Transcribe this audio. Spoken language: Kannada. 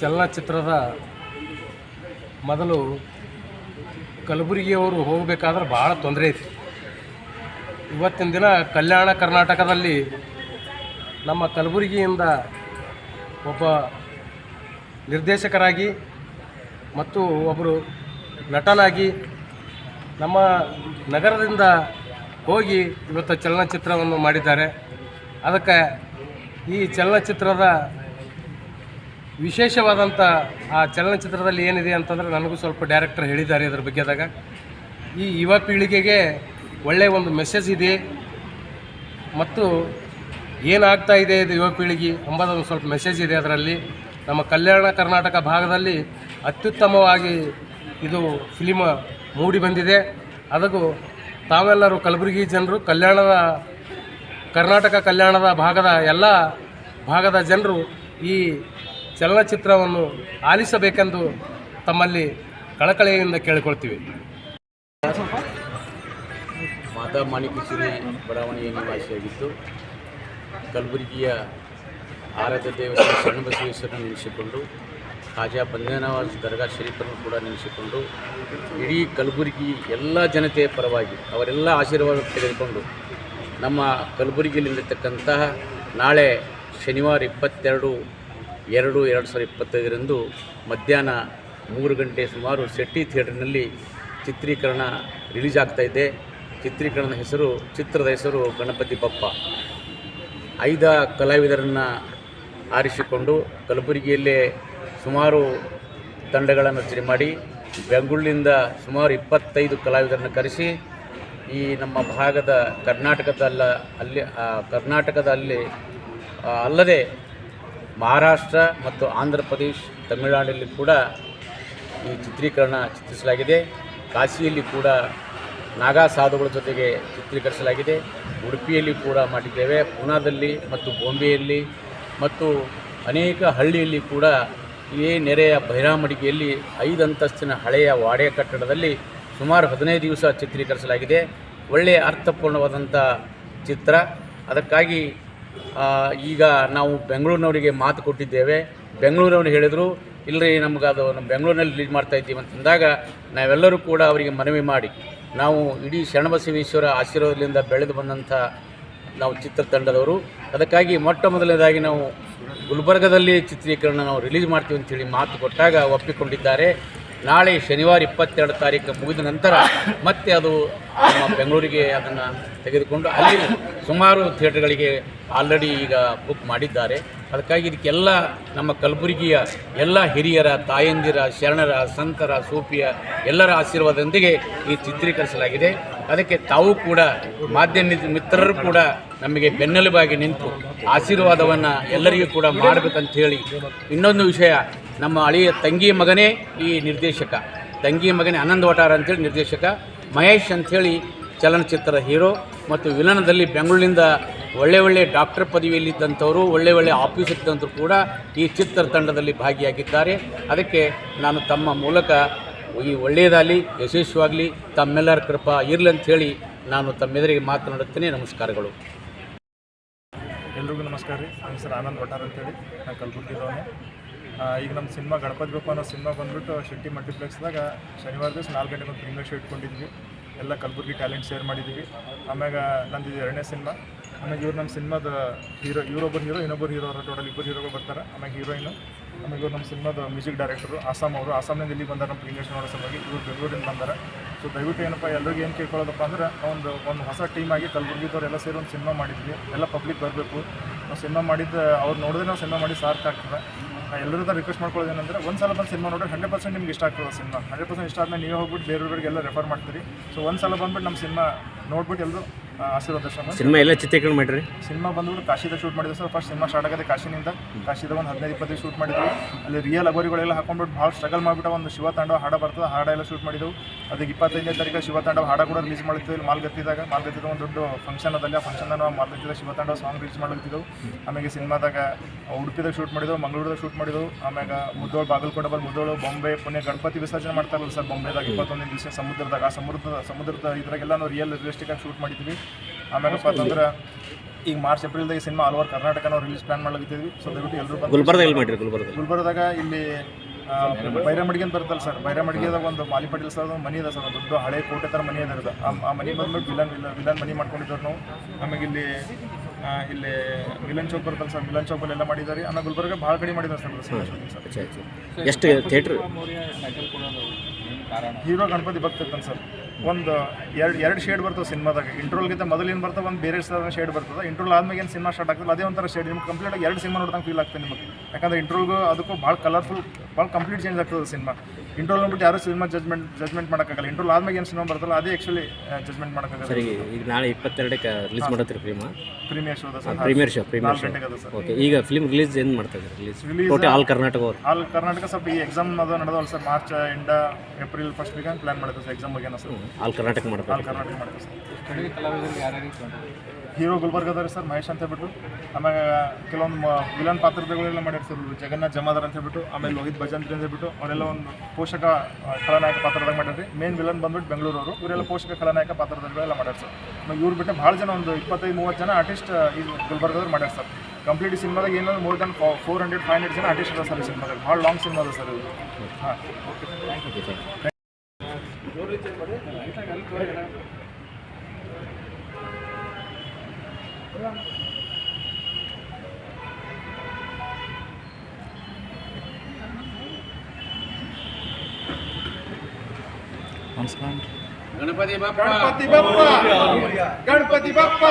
ಚಲನಚಿತ್ರದ ಮೊದಲು ಕಲಬುರಗಿಯವರು ಹೋಗಬೇಕಾದ್ರೆ ಭಾಳ ತೊಂದರೆ ಐತಿ. ಇವತ್ತಿನ ದಿನ ಕಲ್ಯಾಣ ಕರ್ನಾಟಕದಲ್ಲಿ ನಮ್ಮ ಕಲಬುರಗಿಯಿಂದ ಒಬ್ಬ ನಿರ್ದೇಶಕರಾಗಿ ಮತ್ತು ಒಬ್ಬರು ನಟನಾಗಿ ನಮ್ಮ ನಗರದಿಂದ ಹೋಗಿ ಇವತ್ತು ಚಲನಚಿತ್ರವನ್ನು ಮಾಡಿದ್ದಾರೆ. ಅದಕ್ಕೆ ಈ ಚಲನಚಿತ್ರದ ವಿಶೇಷವಾದಂಥ ಆ ಚಲನಚಿತ್ರದಲ್ಲಿ ಏನಿದೆ ಅಂತಂದರೆ ನನಗೂ ಸ್ವಲ್ಪ ಡೈರೆಕ್ಟರ್ ಹೇಳಿದ್ದಾರೆ ಇದ್ರ ಬಗ್ಗೆದಾಗ ಈ ಯುವ ಪೀಳಿಗೆಗೆ ಒಳ್ಳೆಯ ಒಂದು ಮೆಸೇಜ್ ಇದೆ. ಮತ್ತು ಏನಾಗ್ತಾ ಇದೆ ಇದು ಯುವ ಪೀಳಿಗೆ ಎಂಬುದೊಂದು ಸ್ವಲ್ಪ ಮೆಸೇಜ್ ಇದೆ ಅದರಲ್ಲಿ. ನಮ್ಮ ಕಲ್ಯಾಣ ಕರ್ನಾಟಕ ಭಾಗದಲ್ಲಿ ಅತ್ಯುತ್ತಮವಾಗಿ ಇದು ಫಿಲಿಮ ಮೂಡಿ ಬಂದಿದೆ. ಅದಕ್ಕೂ ತಾವೆಲ್ಲರೂ ಕಲಬುರಗಿ ಜನರು, ಕಲ್ಯಾಣದ, ಕರ್ನಾಟಕ ಕಲ್ಯಾಣದ ಭಾಗದ ಎಲ್ಲ ಭಾಗದ ಜನರು ಈ ಚಲನಚಿತ್ರವನ್ನು ಆಲಿಸಬೇಕೆಂದು ತಮ್ಮಲ್ಲಿ ಕಳಕಳಿಯಿಂದ ಕೇಳಿಕೊಳ್ತೀವಿ. ಮಾತಾ ಮಾಣಿಕೇಶ್ವರಿ ಬಡಾವಣೆಯ ನಿವಾಸಿಯಾಗಿದ್ದು, ಕಲಬುರಗಿಯ ಆರಾಧ್ಯ ದೇವಸ್ಥಾನ ಸಣ್ಣ ಶರಣಬಸವೇಶ್ವರನ ನೆನೆಸಿಕೊಂಡು, ಖಾಜಾ ಬಂದೇನವಾಸ್ ದರ್ಗಾ ಶರೀಫರನ್ನು ಕೂಡ ನೆನೆಸಿಕೊಂಡು, ಇಡೀ ಕಲಬುರಗಿ ಎಲ್ಲ ಜನತೆಯ ಪರವಾಗಿ ಅವರೆಲ್ಲ ಆಶೀರ್ವಾದ ತೆಗೆದುಕೊಂಡು ನಮ್ಮ ಕಲಬುರಗಿಯಲ್ಲಿರತಕ್ಕಂತಹ ನಾಳೆ ಶನಿವಾರ ಇಪ್ಪತ್ತೆರಡು ಎರಡು ಎರಡು ಸಾವಿರದ ಇಪ್ಪತ್ತೈದರಂದು ಮಧ್ಯಾಹ್ನ ಮೂರು ಗಂಟೆ ಸುಮಾರು ಶೆಟ್ಟಿ ಥಿಯೇಟರ್ನಲ್ಲಿ ಚಿತ್ರೀಕರಣ ರಿಲೀಸ್ ಇದೆ. ಚಿತ್ರೀಕರಣದ ಹೆಸರು, ಚಿತ್ರದ ಹೆಸರು ಗಣಪತಿ ಬಪ್ಪ. ಐದ ಕಲಾವಿದರನ್ನು ಆರಿಸಿಕೊಂಡು ಕಲಬುರಗಿಯಲ್ಲೇ ಸುಮಾರು ತಂಡಗಳನ್ನು ರಚನೆ ಮಾಡಿ, ಬೆಂಗಳೂರಿನಿಂದ ಸುಮಾರು ಇಪ್ಪತ್ತೈದು ಕಲಾವಿದರನ್ನು ಕರೆಸಿ, ಈ ನಮ್ಮ ಭಾಗದ ಕರ್ನಾಟಕದಲ್ಲ ಅಲ್ಲಿ ಕರ್ನಾಟಕದ ಕರ್ನಾಟಕದಲ್ಲಿ ಅಲ್ಲದೆ ಮಹಾರಾಷ್ಟ್ರ ಮತ್ತು ಆಂಧ್ರ ಪ್ರದೇಶ್, ತಮಿಳುನಾಡಲ್ಲಿ ಕೂಡ ಈ ಚಿತ್ರೀಕರಣ ಚಿತ್ರಿಸಲಾಗಿದೆ. ಕಾಶಿಯಲ್ಲಿ ಕೂಡ ನಾಗಾ ಸಾಧುಗಳ ಜೊತೆಗೆ ಚಿತ್ರೀಕರಿಸಲಾಗಿದೆ. ಉಡುಪಿಯಲ್ಲಿ ಕೂಡ ಮಾಡಿದ್ದೇವೆ. ಪೂನಾದಲ್ಲಿ ಮತ್ತು ಬಾಂಬೆಯಲ್ಲಿ ಮತ್ತು ಅನೇಕ ಹಳ್ಳಿಯಲ್ಲಿ ಕೂಡ ಈ ನೆರೆಯ ಬೈರಾಮಡಿಗೆಯಲ್ಲಿ ಐದು ಅಂತಸ್ತಿನ ಹಳೆಯ ವಾಡೆ ಕಟ್ಟಡದಲ್ಲಿ ಸುಮಾರು ಹದಿನೈದು ದಿವಸ ಚಿತ್ರೀಕರಿಸಲಾಗಿದೆ. ಒಳ್ಳೆಯ ಅರ್ಥಪೂರ್ಣವಾದಂಥ ಚಿತ್ರ. ಅದಕ್ಕಾಗಿ ಈಗ ನಾವು ಬೆಂಗಳೂರಿನವರಿಗೆ ಮಾತು ಕೊಟ್ಟಿದ್ದೇವೆ. ಬೆಂಗಳೂರವ್ರು ಹೇಳಿದರು ಇಲ್ಲರಿ ನಮ್ಗೆ ಅದು ನಮ್ಮ ಬೆಂಗಳೂರಿನಲ್ಲಿ ರಿಲೀಸ್ ಮಾಡ್ತಾ ಇದ್ದೀವಿ ಅಂತಂದಾಗ ನಾವೆಲ್ಲರೂ ಕೂಡ ಅವರಿಗೆ ಮನವಿ ಮಾಡಿ, ನಾವು ಇಡೀ ಶರಣಬಸವೇಶ್ವರ ಆಶೀರ್ವಾದದಿಂದ ಬೆಳೆದು ಬಂದಂಥ ನಾವು ಚಿತ್ರತಂಡದವರು. ಅದಕ್ಕಾಗಿ ಮೊಟ್ಟ ಮೊದಲನೇದಾಗಿ ನಾವು ಗುಲ್ಬರ್ಗದಲ್ಲಿ ಚಿತ್ರೀಕರಣ ನಾವು ರಿಲೀಸ್ ಮಾಡ್ತೀವಿ ಅಂತೇಳಿ ಮಾತು ಕೊಟ್ಟಾಗ ಒಪ್ಪಿಕೊಂಡಿದ್ದಾರೆ. ನಾಳೆ ಶನಿವಾರ ಇಪ್ಪತ್ತೆರಡು ತಾರೀಕು ಮುಗಿದ ನಂತರ ಮತ್ತೆ ಅದು ನಮ್ಮ ಬೆಂಗಳೂರಿಗೆ ಅದನ್ನು ತೆಗೆದುಕೊಂಡು ಅಲ್ಲಿ ಸುಮಾರು ಥಿಯೇಟರ್ಗಳಿಗೆ ಆಲ್ರೆಡಿ ಈಗ ಬುಕ್ ಮಾಡಿದ್ದಾರೆ. ಅದಕ್ಕಾಗಿ ಇದಕ್ಕೆಲ್ಲ ನಮ್ಮ ಕಲಬುರಗಿಯ ಎಲ್ಲ ಹಿರಿಯರ, ತಾಯಂದಿರ, ಶರಣರ, ಸಂತರ ಸೂಫಿಯ ಎಲ್ಲರ ಆಶೀರ್ವಾದದೊಂದಿಗೆ ಈ ಚಿತ್ರೀಕರಿಸಲಾಗಿದೆ. ಅದಕ್ಕೆ ತಾವು ಕೂಡ ಮಾಧ್ಯಮ ಮಿತ್ರರು ಕೂಡ ನಮಗೆ ಬೆನ್ನೆಲುಬಾಗಿ ನಿಂತು ಆಶೀರ್ವಾದವನ್ನು ಎಲ್ಲರಿಗೂ ಕೂಡ ಮಾಡಬೇಕಂತ ಹೇಳಿ ಇನ್ನೊಂದು ವಿಷಯ ನಮ್ಮ ಅಳಿಯ ತಂಗಿ ಮಗನೇ ಈ ನಿರ್ದೇಶಕ. ತಂಗಿ ಮಗನೇ ಆನಂದ್ ವಟಾರ ಅಂತೇಳಿ ನಿರ್ದೇಶಕ. ಮಹೇಶ್ ಅಂಥೇಳಿ ಚಲನಚಿತ್ರದ ಹೀರೋ ಮತ್ತು ವಿಲನದಲ್ಲಿ ಬೆಂಗಳೂರಿನಿಂದ ಒಳ್ಳೆ ಒಳ್ಳೆ ಡಾಕ್ಟರ್ ಪದವಿಯಲ್ಲಿದ್ದಂಥವರು, ಒಳ್ಳೆ ಒಳ್ಳೆ ಆಫೀಸ್ ಇದ್ದಂಥರು ಕೂಡ ಈ ಚಿತ್ರ ತಂಡದಲ್ಲಿ ಭಾಗಿಯಾಗಿದ್ದಾರೆ. ಅದಕ್ಕೆ ನಾನು ತಮ್ಮ ಮೂಲಕ ಈ ಒಳ್ಳೆಯದಾಗಲಿ, ಯಶಸ್ವಿಯಾಗಲಿ, ತಮ್ಮೆಲ್ಲರ ಕೃಪಾ ಇರಲಿ ಅಂಥೇಳಿ ನಾನು ತಮ್ಮೆದುರಿಗೆ ಮಾತನಾಡುತ್ತೇನೆ. ನಮಸ್ಕಾರಗಳು. ಎಲ್ರಿಗೂ ನಮಸ್ಕಾರ ರೀ. ನನ್ನ ಹೆಸರು ಆನಂದ್ ವಟಾರ್ ಅಂತೇಳಿ. ನಾನು ಕಲಬುರ್ಗಿದವನು ಈಗ ನಮ್ಮ ಸಿನಿಮಾ ಗಣಪತಿ ಬಪ್ಪ ಅನ್ನೋ ಸಿನಿಮಾ ಬಂದ್ಬಿಟ್ಟು ಶೆಟ್ಟಿ ಮಲ್ಟಿಪ್ಲೆಕ್ಸ್ದಾಗ ಶನಿವಾರ ದಿವಸ ನಾಲ್ಕು ಗಂಟೆಗೆ ಒಂದು ಪ್ರೀಮಿಯರ್ ಶೋ ಇಟ್ಕೊಂಡಿದ್ವಿ. ಎಲ್ಲ ಕಲಬುರ್ಗಿ ಟ್ಯಾಲೆಂಟ್ ಶೇರ್ ಮಾಡಿದ್ವಿ ಆಮ್ಯಾಗ ನಂದು ಇದು ಎರಡನೇ ಸಿನಿಮಾ. ಆಮೇಲೆ ಇವ್ರು ನಮ್ಮ ಸಿನಿಮಾದ ಹೀರೋ, ಇವರೊಬ್ಬರು ಹೀರೋ, ಇನ್ನೊಬ್ಬರು ಹೀರೋ ಅವರು ಟೋಟಲ್ ಇಬ್ಬರು ಹೀರೋಗಳು ಬರ್ತಾರೆ. ಆಮೇಲೆ ಹೀರೋಯಿನು. ಆಮೇಲೆ ಇವ್ರು ನಮ್ಮ ಸಿನಿಮಾದ ಮ್ಯೂಸಿಕ್ ಡೈರೆಕ್ಟರು ಆಸಾಮ್ ಅವರು. ಆಸಾಮ್ನಿಂದ ಇಲ್ಲಿ ಬಂದಾರೆ ನಮ್ಮ ಪ್ರೀಮಿಯರ್ ನೋಡೋ ಸಲುವಾಗಿ. ಇವ್ರು ಬೆಂಗಳೂರಿಂದ ಬಂದಾರ. ಸೊ ದಯವಿಟ್ಟು ಏನಪ್ಪ ಎಲ್ಲರಿಗೂ ಏನು ಕೇಳ್ಕೊಳ್ಳೋದಪ್ಪ ಅಂದ್ರೆ ಒಂದು ಒಂದು ಹೊಸ ಟೀಮ್ ಆಗಿ ಕಲಬುರ್ಗಿದವ್ರೆಲ್ಲ ಸೇರಿ ಒಂದು ಸಿನಿಮಾ ಮಾಡಿದ್ವಿ. ಎಲ್ಲ ಪಬ್ಲಿಕ್ ಬರಬೇಕು. ನಾವು ಸಿನಿಮಾ ಮಾಡಿದ್ದು, ಅವ್ರು ನೋಡಿದ್ರೆ ನಾವು ಸಿನಿಮಾ ಮಾಡಿ ಸಾರ್ಥ ಆಗ್ತದೆ. ಎಲ್ಲರೂ ರಿಕ್ವೆಸ್ಟ್ ಮಾಡ್ಕೊಳ್ಳೋದು ಏನಂದ್ರೆ, ಒಂದು ಸಲ ಬಂದು ಸಿನಿಮಾ ನೋಡಿದ್ರೆ ಹಂಡ್ರೆಡ್ ಪರ್ಸೆಂಟ್ ನಿಮ್ಗೆ ಇಷ್ಟ ಆಗ್ತದೆ ಸಿನಿಮಾ. ಹಂಡ್ರೆಡ್ ಪರ್ಸೆಂಟ್ ಇಷ್ಟ ಆದ್ಮೇಲೆ ನೀವೇ ಹೋಗ್ಬಿಟ್ಟು ಬೇರೆಯವ್ರಿಗೆಲ್ಲ ರೆಫರ್ ಮಾಡ್ತೀರಿ. ಸೊ ಒಂದು ಸಲ ಬಂದ್ಬಿಟ್ಟು ನಮ್ಮ ಸಿನಿಮಾ ನೋಡ್ಬಿಟ್ಟು ಎಲ್ಲರೂ ಆಶೀರ್ವಾದ ಸಿನಿಮಾ ಎಲ್ಲ ಚಿತ್ರೀಕರಣ ಮಾಡಿರಿ? ಸಿನಿಮಾ ಬಂದ್ಬಿಟ್ಟು ಕಾಶಿದಾಗ ಶೂಟ್ ಮಾಡಿದ್ರು ಸರ್. ಫಸ್ಟ್ ಸಿನಿಮಾ ಸ್ಟಾರ್ಟ್ ಆಗಿದೆ ಕಾಶಿನಿಂದ. ಕಾಶಿದ ಒಂದು ಹದಿನೈದು ಇಪ್ಪತ್ತೈದು ಶೂಟ್ ಮಾಡಿದ್ವಿ. ಅಲ್ಲಿ ರಿಯಲ್ ಅಗೋರಿಗಳೆಲ್ಲ ಹಾಕೊಂಡ್ಬಿಟ್ಟು ಭಾಳ ಸ್ಟ್ರಗಲ್ ಮಾಡಿಬಿಟ್ಟು ಒಂದು ಶಿವ ತಾಂಡವ ಹಾಡ ಬರ್ತದೆ ಹಾಡ ಎಲ್ಲ ಶೂಟ್ ಮಾಡಿದ್ದವು ಅದಕ್ಕೆ ಇಪ್ಪತ್ತೈದನೇ ತಾರೀಕು ಶಿವ ತಾಂಡವ ಹಾಡ ಕೂಡ ರಿಲೀಸ್ ಮಾಡಿದ್ವಿ ಇಲ್ಲಿ ಮಾಲ್ಗತ್ತಿದಾಗ ಮಾಲ್ಗತ್ತಿದ ಒಂದು ದೊಡ್ಡ ಫಂಕ್ಷನ್ ಅದಲ್ಲಿ ಆ ಫಂಕ್ಷನ್ ನಾವು ಮಾಲ್ಗತ್ತಿದ ಶಿವ ತಾಂಡವ ಸಾಂಗ್ ರಿಲೀಸ್ ಮಾಡ್ತಿದ್ದೆವು ಆಮೇಲೆ ಸಿನಿಮಾದಾಗ ಉಡುಪಿದಾಗ ಶೂಟ್ ಮಾಡಿದ್ದೆವು ಮಂಗಳೂರದಾಗ ಶೂಟ್ ಮಾಡಿದ್ದೆವು ಆಮ್ಯಾಗ ಮುದ್ದೋಳು ಬಾಗಲಕೋಟೆ ಬಲ್ ಮುದ್ದೋಳು ಬೊಂಬೆ ಪುಣೆ ಗಣಪತಿ ವಿಸರ್ಜನೆ ಮಾಡ್ತಾರಲ್ಲ ಸರ್ ಬೊಂಬೆದಾಗ ಇಪ್ಪತ್ತೊಂದನೇ ದಿವಸ ಸಮುದ್ರದಾಗ ಆ ಸಮುದ್ರದ ಸಮುದ್ರದ ಇದ್ರಾಗೆಲ್ಲ ನಾವು ರಿಯಲ್ ರಿಯಲಿಸ್ಟಿಕ್ ಆಗಿ ಶೂಟ್ ಮಾಡಿದ್ವಿ. ಆಮೇಲೆ ಅಂದ್ರೆ ಈಗ ಮಾರ್ಚ್ ಏಪ್ರಿಲ್ದಾಗ ಸಿನಿಮಾ ಆಲ್ ಓವರ್ ಕರ್ನಾಟಕ ನಾವು ರಿಲೀಸ್ ಪ್ಲಾನ್ ಮಾಡ್ಲಿದ್ದೀವಿ ಸೊ ದಯವಿಟ್ಟು ಎಲ್ಲರೂ ಬಂದು ಗುಲ್ಬರ್ಗ ಎಲ್ಲಿ ಮಾಡಿರಿ ಗುಲ್ಬರ್ಗದಲ್ಲಿ. ಗುಲ್ಬರ್ಗದಾಗ ಇಲ್ಲಿ ಬೈರಮಡಿಗೆ ಅಂತ ಬರ್ತಲ್ಲ ಸರ್ ಬೈರಮಡಿಗೆದಾಗ ಒಂದು ಮಾಲಿ ಪಟೇಲ್ ಸರ್ ಒಂದು ಮನಿ ಇದೆ ಸರ್ ಒಂದು ದೊಡ್ಡ ಹಳೆ ಕೋಟೆ ಥರ ಮನಿ ಅದ ಆ ಆ ಮನಿ ಬಂದ್ಬಿಟ್ಟು ವಿಲನ್ ವಿಲನ್ ವಿಲನ್ ಮನಿ ಮಾಡ್ಕೊಂಡಿದ್ದಾರೆ ನಾವು. ಆಮೇಲೆ ಇಲ್ಲಿ ಇಲ್ಲಿ ವಿಲನ್ ಚೌಕ್ ಬರ್ತಲ್ಲ ಸರ್ ವಿಲನ್ ಚೌಕಲ್ಲಿ ಎಲ್ಲ ಮಾಡಿದ್ದಾರೆ. ಆಮೇಲೆ ಗುಲ್ಬರ್ಗ ಭಾಳ ಕಡೆ ಮಾಡಿದ್ದಾರೆ ಸರ್ ಎಷ್ಟು ಥಿಯೇಟ್ರ್ ಹೀರೋ ಗಣಪತಿ ಭಕ್ತ ಇರ್ತಾನೆ ಸರ್. ಒಂದು ಎರಡು ಎರಡು ಶೇಡ್ ಬರ್ತದೆ ಸಿನಿಮಾದಾಗ. ಇಂಟ್ರೋಲ್ಗಿಂತ ಮೊದಲು ಏನು ಬರ್ತದೆ, ಒಂದು ಬೇರೆ ಶೇಡ್ ಬರ್ತದೆ. ಇಂಟ್ರೋಲ್ ಆದ್ಮೇಲೆ ಏನು ಸಿನಿಮಾ ಸ್ಟಾರ್ಟ್ ಆಗ್ತದೆ ಅದೇ ಒಂಥರ ಶೇಡ್ ನಿಮ್ಗೆ ಕಂಪ್ಲೀಟ್ ಆಗಿ ಎರಡು ಸಿನಿಮಾ ನೋಡ್ದಂಗೆ ಫೀಲ್ ಆಗ್ತದೆ ನಿಮಗೆ. ಯಾಕಂದ್ರೆ ಇಂಟ್ರೋಲ್ಗೂ ಅದಕ್ಕೂ ಭಾಳ ಕಲರ್ಫುಲ್ ಭಾಳ ಕಂಪ್ಲೀಟ್ ಚೇಂಜ್ ಆಗ್ತದೆ ಸಿನಿಮಾ. ಇಂಟ್ರೋಲ್ ನೋಡ್ಬಿಟ್ಟು ಯಾರು ಸಿನಿಮಾ ಜಜ್ಮೆಂಟ್ ಜಜ್ಮೆಂಟ್ ಮಾಡೋಕ್ಕಾಗಲ್ಲ. ಇಂಟ್ರೋಲ್ ಆದ್ಮೇಲೆ ಏನು ಸಿನಿಮಾ ಬರ್ತಲ್ಲ ಅದೇ ಆ್ಯಕ್ಚುಲಿ ಜಜ್ಮೆಂಟ್ ಮಾಡೋಕ್ಕಾಗಲ್ಲ. ಸರಿ ಈಗ ನಾಳೆ ಇಪ್ಪತ್ತೆರಡಕ್ಕೆ ರಿಲೀಸ್ ಮಾಡತ್ತೀರಿ ಫಿಲ್ಮ್ ಪ್ರೀಮಿಯರ್ ಶೋದ ಸರ್. ಪ್ರೀಮಿಯರ್ ಶೋ ಪ್ರೀಮಿಯರ್ ನಾಲ್ಕು ಶೋ ಗಂಟೆಗೆ ಅದ ಸರ್. ಓಕೆ ಈಗ ಫಿಲ್ಮ್ ರಿಲೀಸ್ ಏನು ಮಾಡ್ತಾ ಇದ್ದಾರೆ release Release- total all Karnataka ಅವ್ರು. ಅಲ್ಲಿ ಕರ್ನಾಟಕ ಸ್ವಲ್ಪ ಈ ಎಕ್ಸಾಮ್ ಅದು ನಡೆದವಲ್ಲ ಸರ್. ಮಾರ್ಚ್ ಎಂಡ ಏಪ್ರಿಲ್ ಫಸ್ಟ್ ವೀಕ್ ಪ್ಲಾನ್ ಮಾಡಿದ್ದೆ ಸರ್ ಎಕ್ಸಾಮ್ ಬಗ್ಗೆ ಸರ್. ಆಲ್ ಕರ್ನಾಟಕ ಮಾಡ್ತಾರೆ ಆಲ್ ಕರ್ನಾಟಕ ಮಾಡಿದೆ ಸರ್. ಹೀರೋ ಗುಲ್ಬರ್ಗ ಅದಾರೆ ಸರ್ ಮಹೇಶ್ ಅಂತ ಹೇಳ್ಬಿಟ್ಟು. ಆಮೇಲೆ ಕೆಲವೊಂದು ವಿಲನ್ ಪಾತ್ರಗಳೆಲ್ಲ ಮಾಡ್ಯಾರ ಸರ್. ಇವ್ರು ಜಗನ್ನಾಥ್ ಜಮಾದಾರ್ ಅಂತ ಹೇಳ್ಬಿಟ್ಟು ಆಮೇಲೆ ಲೋಹಿತ್ ಭಜಂತ್ರಿ ಅಂತ ಹೇಳ್ಬಿಟ್ಟು ಅವರೆಲ್ಲ ಒಂದು ಪೋಷಕ ಖಳನಾಯಕ ಪಾತ್ರದಾಗ ಮಾಡ್ಯಾರ ಮೇನ್ ವಿಲನ್ ಬಂದ್ಬಿಟ್ಟು ಬೆಂಗಳೂರು ಅವರು ಇವರೆಲ್ಲ ಪೋಷಕ, ಖಳನಾಯಕ ಪಾತ್ರದಲ್ಲೆಲ್ಲ ಮಾಡ್ಯಾರ ಸರ್. ಇವ್ರು ಬಿಟ್ಟು ಭಾಳ ಜನ ಒಂದು ಇಪ್ಪತ್ತೈದು, ಮೂವತ್ತು ಜನ ಆರ್ಟಿಸ್ಟ್ ಇದು ಗುಲ್ಬರ್ಗದವ್ರು ಮಾಡ್ಯಾರ ಸರ್. ಕಂಪ್ಲೀಟ್ ಸಿನಿಮಾದಾಗ ಏನಂದ್ರೆ more than four hundred five hundred ಜನ ಆರ್ಟಿಸ್ಟ್ ಅದ ಸರ್ ಈ ಸಿನಿಮಾದಾಗ. ಭಾಳ ಲಾಂಗ್ ಸಿನಿಮಾ ಅದ ಸರ್ ಇದು ಹಾಂ. ಗಣಪತಿ ಬಾಪ್ಪ ಗಣಪತಿ ಬಪ್ಪ ಗಣಪತಿ ಬಪ್ಪ